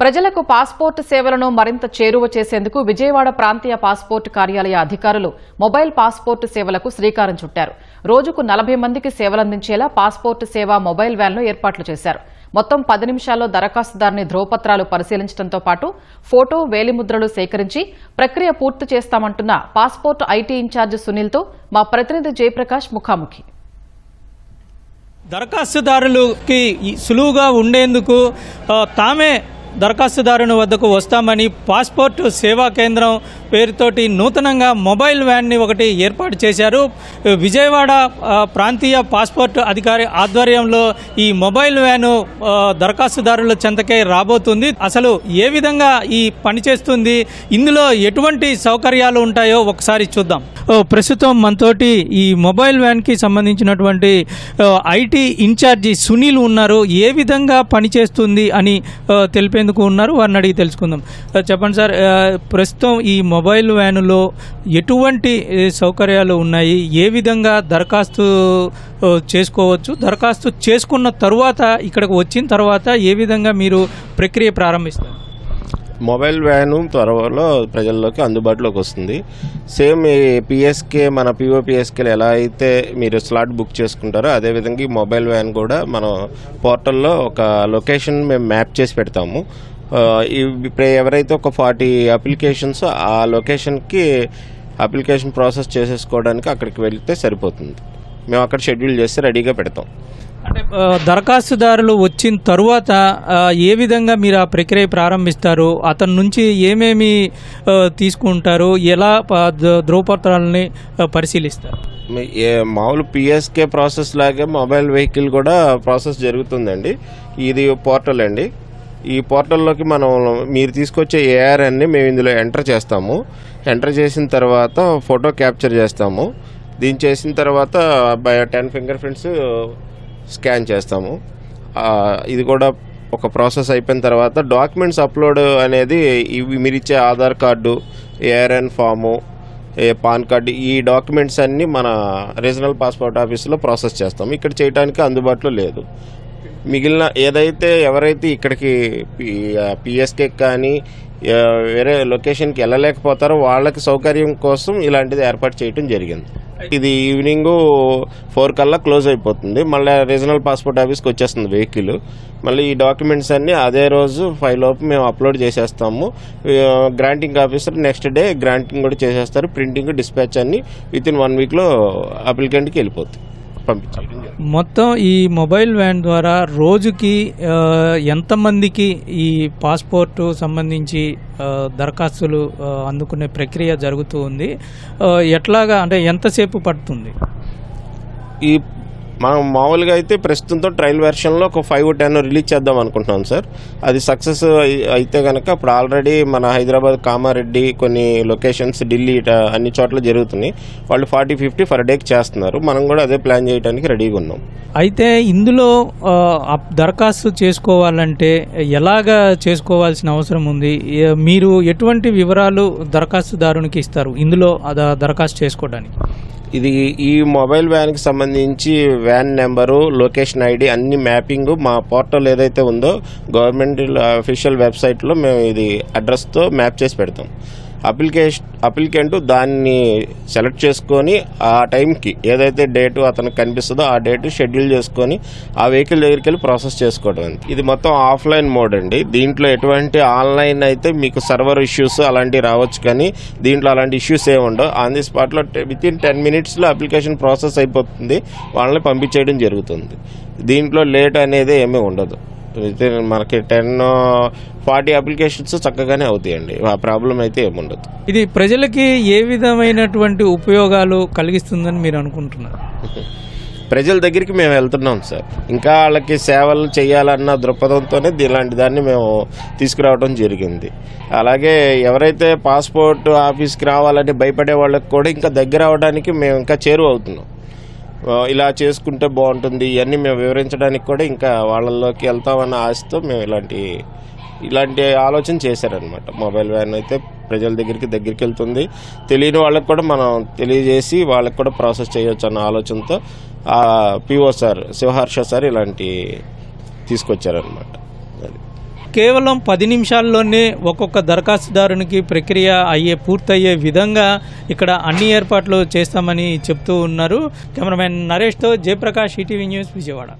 ప్రజలకు పాస్పోర్టు సేవలను మరింత చేరువ చేసేందుకు విజయవాడ ప్రాంతీయ పాస్పోర్టు కార్యాలయ అధికారులు మొబైల్ పాస్పోర్టు సేవలకు శ్రీకారం చుట్టారు. రోజుకు నలభై మందికి సేవలందించేలా పాస్పోర్టు సేవ మొబైల్ వ్యాన్లు ఏర్పాట్లు చేశారు. మొత్తం పది నిమిషాల్లో దరఖాస్తుదారుని ధ్రువపత్రాలు పరిశీలించడంతో పాటు ఫోటో వేలిముద్రలు సేకరించి ప్రక్రియ పూర్తి చేస్తామంటున్న పాస్పోర్ట్ ఐటీ ఇన్ఛార్జ్ సునీల్తో మా ప్రతినిధి జయప్రకాష్ ముఖాముఖి. దరఖాస్తుదారులకి సులువుగా ఉండేందుకు తామే దరఖాస్తుదారుని వద్దకు వస్తామని పాస్పోర్ట్ సేవా కేంద్రం పేరుతోటి నూతనంగా మొబైల్ వ్యాన్ని ఒకటి ఏర్పాటు చేశారు. విజయవాడ ప్రాంతీయ పాస్పోర్ట్ అధికారి ఆధ్వర్యంలో ఈ మొబైల్ వ్యాను దరఖాస్తుదారుల చెంతకే రాబోతుంది. అసలు ఏ విధంగా ఈ పనిచేస్తుంది ఇందులో ఎటువంటి సౌకర్యాలు ఉంటాయో ఒకసారి చూద్దాం. ప్రస్తుతం మనతోటి ఈ మొబైల్ వ్యాన్కి సంబంధించినటువంటి ఐటీ ఇన్ఛార్జి సునీల్ ఉన్నారు. ఏ విధంగా పనిచేస్తుంది అని తెలిపారు ఎందుకు ఉన్నారు? వారిని అడిగి తెలుసుకుందాం. చెప్పండి సార్ ప్రస్తుతం ఈ మొబైల్ వ్యానులో ఎటువంటి సౌకర్యాలు ఉన్నాయి? ఏ విధంగా దరఖాస్తు చేసుకోవచ్చు? దరఖాస్తు చేసుకున్న తరువాత ఇక్కడికి వచ్చిన తర్వాత ఏ విధంగా మీరు ప్రక్రియ ప్రారంభిస్తారు? మొబైల్ వ్యాను త్వరలో ప్రజల్లోకి అందుబాటులోకి వస్తుంది. సేమ్ ఈ పిఎస్కే మన పిఓపిఎస్కేలు ఎలా అయితే మీరు స్లాట్ బుక్ చేసుకుంటారో అదేవిధంగా ఈ మొబైల్ వ్యాన్ కూడా మనం పోర్టల్లో ఒక లొకేషన్ మేము మ్యాప్ చేసి పెడతాము. ఇప్పుడు ఎవరైతే ఒక ఫార్టీ అప్లికేషన్స్ ఆ లొకేషన్కి అప్లికేషన్ ప్రాసెస్ చేసేసుకోవడానికి అక్కడికి వెళ్తే సరిపోతుంది. మేము అక్కడ షెడ్యూల్ చేసి రెడీగా పెడతాం. అంటే దరఖాస్తుదారులు వచ్చిన తరువాత ఏ విధంగా మీరు ఆ ప్రక్రియ ప్రారంభిస్తారు? అతని నుంచి ఏమేమి తీసుకుంటారు? ఎలా ప- పరిశీలిస్తారు? మామూలు పిఎస్కే ప్రాసెస్ లాగే మొబైల్ వెహికల్ కూడా ప్రాసెస్ జరుగుతుందండి. ఇది పోర్టల్ అండి. ఈ పోర్టల్లోకి మనం మీరు తీసుకొచ్చే ఏఆర్ అన్ని మేము ఇందులో ఎంటర్ చేస్తాము. ఎంటర్ చేసిన తర్వాత ఫోటో క్యాప్చర్ చేస్తాము. దీన్ని చేసిన తర్వాత by ten finger prints scan చేస్తాము. ఇది కూడా ఒక ప్రాసెస్ అయిపోయిన తర్వాత డాక్యుమెంట్స్ అప్లోడ్ అనేది ఇవి మీరు ఇచ్చే ఆధార్ కార్డు ఏఆర్ఎన్ ఫాము ఏ పాన్ కార్డు ఈ డాక్యుమెంట్స్ అన్నీ మన రీజనల్ పాస్పోర్ట్ ఆఫీస్లో ప్రాసెస్ చేస్తాం ఇక్కడ చేయడానికి అందుబాటులో లేదు. మిగిలిన ఏదైతే ఎవరైతే ఇక్కడికి పిఎస్కే కానీ వేరే లొకేషన్కి వెళ్ళలేకపోతారో వాళ్ళకి సౌకర్యం కోసం ఇలాంటిది ఏర్పాటు చేయడం జరిగింది. ఇది ఈవినింగ్ ఫోర్ కల్లా క్లోజ్ అయిపోతుంది. మళ్ళీ రీజనల్ పాస్పోర్ట్ ఆఫీస్కి వచ్చేస్తుంది వెహికల్. మళ్ళీ ఈ డాక్యుమెంట్స్ అన్నీ అదే రోజు ఫైవ్ లోపు మేము అప్లోడ్ చేసేస్తాము. Granting officer next day granting కూడా చేసేస్తారు. ప్రింటింగ్ డిస్పాచ్ అన్ని విత్ ఇన్ వన్ వీక్లో అప్లికెంట్కి వెళ్ళిపోతుంది జరుగుతుంది. మొత్తం ఈ మొబైల్ వ్యాన్ ద్వారా రోజుకి ఎంతమందికి ఈ పాస్పోర్టు సంబంధించి దరఖాస్తులు అందుకునే ప్రక్రియ జరుగుతూ ఉంది ఎట్లాగా అంటే ఎంతసేపు పడుతుంది ఈ మనం మామూలుగా అయితే ప్రస్తుతంతో ట్రయల్ వెర్షన్లో ఒక ఫైవ్ టెన్ రిలీజ్ చేద్దాం అనుకుంటున్నాం సార్. అది సక్సెస్ అయితే కనుక ఇప్పుడు ఆల్రెడీ మన హైదరాబాద్ కామారెడ్డి కొన్ని లొకేషన్స్ ఢిల్లీ ఇట అన్ని చోట్ల జరుగుతున్నాయి. వాళ్ళు ఫార్టీ ఫిఫ్టీ ఫర్ డేకి చేస్తున్నారు. మనం కూడా అదే ప్లాన్ చేయడానికి రెడీగా ఉన్నాం. అయితే ఇందులో అప్- దరఖాస్తు చేసుకోవాలంటే ఎలాగా చేసుకోవాల్సిన అవసరం ఉంది? మీరు ఎటువంటి వివరాలు దరఖాస్తుదారునికి ఇస్తారు? ఇందులో దరఖాస్తు చేసుకోవడానికి. ఇది ఈ మొబైల్ వ్యాన్కి సంబంధించి వ్యాన్ నెంబరు లొకేషన్ ఐడి అన్ని మ్యాపింగ్ మా పోర్టల్ ఏదైతే ఉందో గవర్నమెంట్ అఫీషియల్ వెబ్సైట్లో మేము ఇది అడ్రస్తో మ్యాప్ చేసి పెడతాం. అప్లికేషన్ అప్లికెంట్ దాన్ని సెలెక్ట్ చేసుకొని ఆ టైంకి ఏదైతే డేటు అతనికి కనిపిస్తుందో ఆ డేటు షెడ్యూల్ చేసుకొని ఆ వెహికల్ దగ్గరికి వెళ్ళి ప్రాసెస్ చేసుకోవడం ఇది మొత్తం ఆఫ్లైన్ మోడ్ అండి. దీంట్లో ఎటువంటి ఆన్లైన్ అయితే మీకు సర్వర్ ఇష్యూస్ అలాంటివి రావచ్చు కానీ దీంట్లో అలాంటి ఇష్యూస్ ఏమి ఉండవు. ఆన్ ది స్పాట్లో విత్ ఇన్ టెన్ మినిట్స్లో అప్లికేషన్ ప్రాసెస్ అయిపోతుంది. వాళ్ళని పంపించేయడం జరుగుతుంది. దీంట్లో లేట్ అనేది ఏమీ ఉండదు. విత్ ఇన్ మనకి టెన్ ఫార్టీ అప్లికేషన్స్ చక్కగానే అవుతాయండి. ఆ ప్రాబ్లం అయితే ఏముండదు ఇది ప్రజలకి ఏ విధమైనటువంటి ఉపయోగాలు కలిగిస్తుందని మీరు అనుకుంటున్నారు? ప్రజల దగ్గరికి మేము వెళ్తున్నాం సార్. ఇంకా వాళ్ళకి సేవలు చేయాలన్న దృక్పథంతోనే ఇలాంటి దాన్ని మేము తీసుకురావడం జరిగింది. అలాగే ఎవరైతే పాస్పోర్ట్ ఆఫీస్కి రావాలని భయపడే వాళ్ళకి కూడా ఇంకా దగ్గర అవడానికి మేము ఇంకా చేరువ అవుతున్నాం. ఆ, ఇలా చేసుకుంటే బాగుంటుంది. ఇవన్నీ మేము వివరించడానికి కూడా ఇంకా వాళ్ళలోకి వెళ్తామన్న ఆశతో మేము ఇలాంటి ఇలాంటి ఆలోచన చేశారనమాట మొబైల్ వ్యాన్ అయితే ప్రజల దగ్గరికి దగ్గరికి వెళ్తుంది. తెలియని వాళ్ళకి కూడా మనం తెలియజేసి వాళ్ళకి కూడా ప్రాసెస్ చేయొచ్చు అన్న ఆలోచనతో పిఓ సార్ శివహర్ష సార్ ఇలాంటి తీసుకొచ్చారనమాట అది. కేవలం పది నిమిషాల్లోనే ఒక్కొక్క దరఖాస్తుదారునికి ప్రక్రియ అయ్యే పూర్తయ్యే విధంగా ఇక్కడ అన్ని ఏర్పాట్లు చేస్తామని చెప్తూ ఉన్నారు. కెమెరామెన్ నరేష్తో జయప్రకాష్ ఈటీవీ న్యూస్ విజయవాడ.